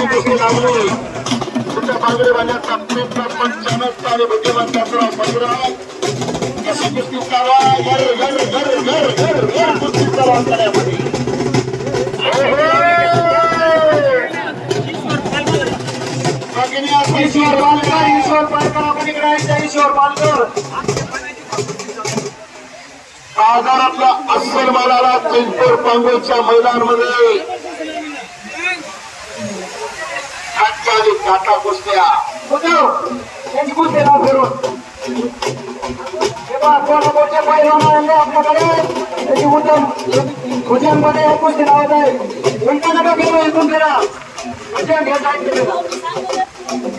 अशी गोष्टी लागली तुमच्या बांगडे बांधण्याचा प्रयत्न आणि अशी कुस्ती चालवा घर घर घर घर घर घर कुस्ती चालवा करण्यामध्ये ईश्वर पालकर ईश्वर पालकर आपण इकडे ईश्वर पालकर अस्सल मालाला चिंचपूर पांगोलच्या मैदानमध्ये काटका आणि काटा कुस्त्या त्यांची कुस्ती नाव फिरून तेव्हा कोणाकोणच्या पैलवान आणले आपल्याकडे त्याची उत्तम भुजनमध्ये कुस्ती नावत आहे उलटा नका घेऊ इथून फिरा भुजन घेत आहे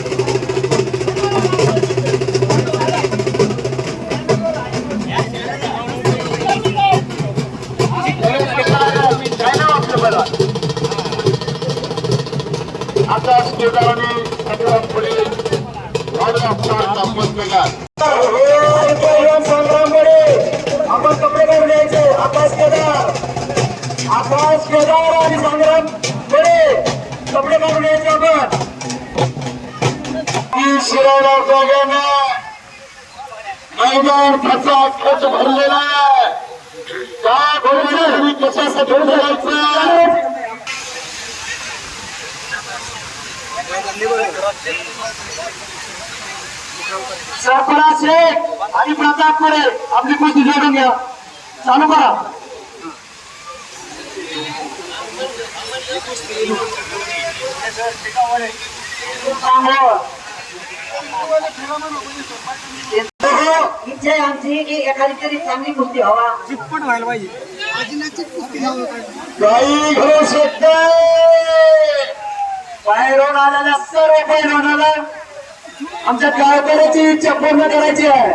आकाश केदाराने संग्राम पुढे संग्राम पुढे आपण कपडे काढून आकाश केदार आकाश केदार आणि संग्राम पुढे कपडे काढून द्यायचे आपण ही शिरावणार मैदान खचा खच भरलेला आहे? का घोडे कशासाठी उभे सरफराज शेख आणि प्रतापकडे आपली कुस्ती जोडून घ्या. चालू करा. इच्छा आहे आमची की एखादी तरी चांगली कुस्ती हवा चिटपट व्हायला पाहिजे. काही घडू शकते. बाहेरून आलेल्या सर्व पैलवानाला आमच्या गावकऱ्याची इच्छा पूर्ण करायची आहे.